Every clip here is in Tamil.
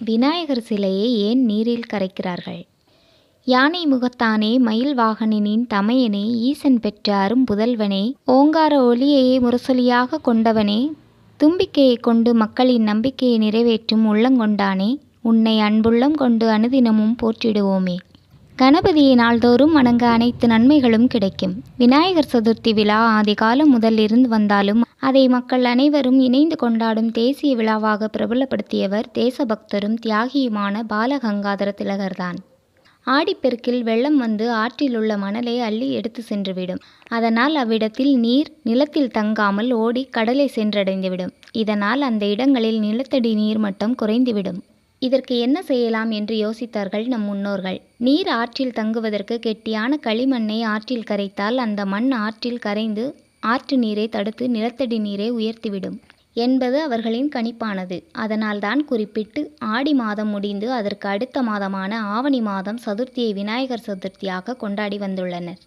விநாயகர் சிலையை ஏன் நீரில் கரைக்கிறார்கள்? யானை முகத்தானே மயில் வாகனனின் தமையனே ஈசன் பெற்ற அரும்புதல்வனே ஓங்கார ஒளியையே முரசொலியாக கொண்டவனே தும்பிக்கையை கொண்டு மக்களின் நம்பிக்கையை நிறைவேற்றும் உள்ளங்கொண்டானே உன்னை அன்புள்ளம் கொண்டு அனுதினமும் போற்றிடுவோமே. கணபதியை நாள்தோறும் வணங்க அனைத்து நன்மைகளும் கிடைக்கும். விநாயகர் சதுர்த்தி விழா ஆதிகாலம் முதல் இருந்து வந்தாலும் அதை மக்கள் அனைவரும் இணைந்து கொண்டாடும் தேசிய விழாவாக பிரபலப்படுத்தியவர் தேசபக்தரும் தியாகியுமான பாலகங்காதர திலகர்தான். ஆடிப்பெருக்கில் வெள்ளம் வந்து ஆற்றில் உள்ள மணலை அள்ளி எடுத்து சென்றுவிடும். அதனால் அவ்விடத்தில் நீர் நிலத்தில் தங்காமல் ஓடி கடலை சென்றடைந்துவிடும். இதனால் அந்த இடங்களில் நிலத்தடி நீர் மட்டம் குறைந்துவிடும். இதற்கு என்ன செய்யலாம் என்று யோசித்தார்கள் நம் முன்னோர்கள். நீர் ஆற்றில் தங்குவதற்கு கெட்டியான களிமண்ணை ஆற்றில் கரைத்தால் அந்த மண் ஆற்றில் கரைந்து ஆற்று நீரை தடுத்து நிலத்தடி நீரை உயர்த்திவிடும். என்பது அவர்களின் கணிப்பானது. அதனால்தான் குறிப்பிட்டு ஆடி மாதம் முடிந்து அதற்கு அடுத்த மாதமான ஆவணி மாதம் சதுர்த்தியை விநாயகர் சதுர்த்தியாக கொண்டாடி வந்துள்ளனர்.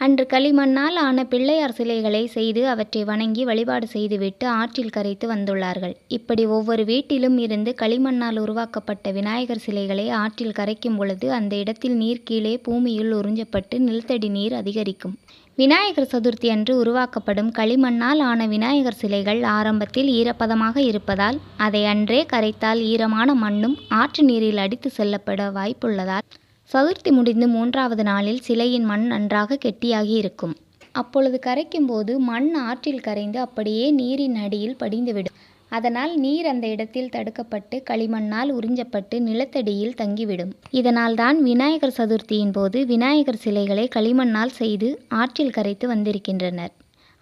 அன்று களிமண்ணால் ஆன பிள்ளையார் சிலைகளை செய்து அவற்றை வணங்கி வழிபாடு செய்துவிட்டு ஆற்றில் கரைத்து வந்துள்ளார்கள். இப்படி ஒவ்வொரு வீட்டிலும் இருந்து களிமண்ணால் உருவாக்கப்பட்ட விநாயகர் சிலைகளை ஆற்றில் கரைக்கும் பொழுது அந்த இடத்தில் நீர் கீழே பூமியில் உறிஞ்சப்பட்டு நிலத்தடி நீர் அதிகரிக்கும். விநாயகர் சதுர்த்தி அன்று உருவாக்கப்படும் களிமண்ணால் ஆன விநாயகர் சிலைகள் ஆரம்பத்தில் ஈரப்பதமாக இருப்பதால் அதை அன்றே கரைத்தால் ஈரமான மண்ணும் ஆற்று நீரில் அடித்து செல்லப்பட வாய்ப்புள்ளதால் சதுர்த்தி முடிந்து மூன்றாவது நாளில் சிலையின் மண் நன்றாக கெட்டியாகி இருக்கும் அப்பொழுது கரைக்கும் போது மண் ஆற்றில் கரைந்து அப்படியே நீரின் அடியில் படிந்துவிடும். அதனால் நீர் அந்த இடத்தில் தடுக்கப்பட்டு களிமண்ணால் உறிஞ்சப்பட்டு நிலத்தடியில் தங்கிவிடும். இதனால் தான் விநாயகர் சதுர்த்தியின் போது விநாயகர் சிலைகளை களிமண்ணால் செய்து ஆற்றில் கரைத்து வந்திருக்கின்றனர்.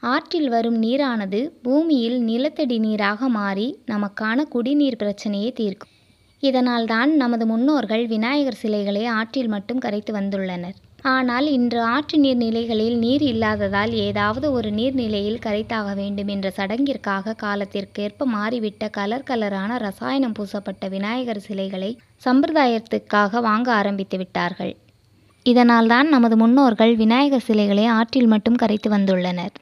ஆற்றில் வரும் நீரானது பூமியில் நிலத்தடி நீராக மாறி நமக்கான குடிநீர் பிரச்சனையை தீர்க்கும். இதனால் தான் நமது முன்னோர்கள் விநாயகர் சிலைகளை ஆற்றில் மட்டும் கரைத்து வந்துள்ளனர். ஆனால் இன்று ஆற்று நீர்நிலைகளில் நீர் இல்லாததால் ஏதாவது ஒரு நீர்நிலையில் கரைத்தாக வேண்டும் என்ற சடங்கிற்காக காலத்திற்கேற்ப மாறிவிட்ட கலர் கலரான ரசாயனம் பூசப்பட்ட விநாயகர் சிலைகளை சம்பிரதாயத்துக்காக வாங்க ஆரம்பித்து விட்டார்கள். இதனால்தான் நமது முன்னோர்கள் விநாயகர் சிலைகளை ஆற்றில் மட்டும் கரைத்து வந்துள்ளனர்.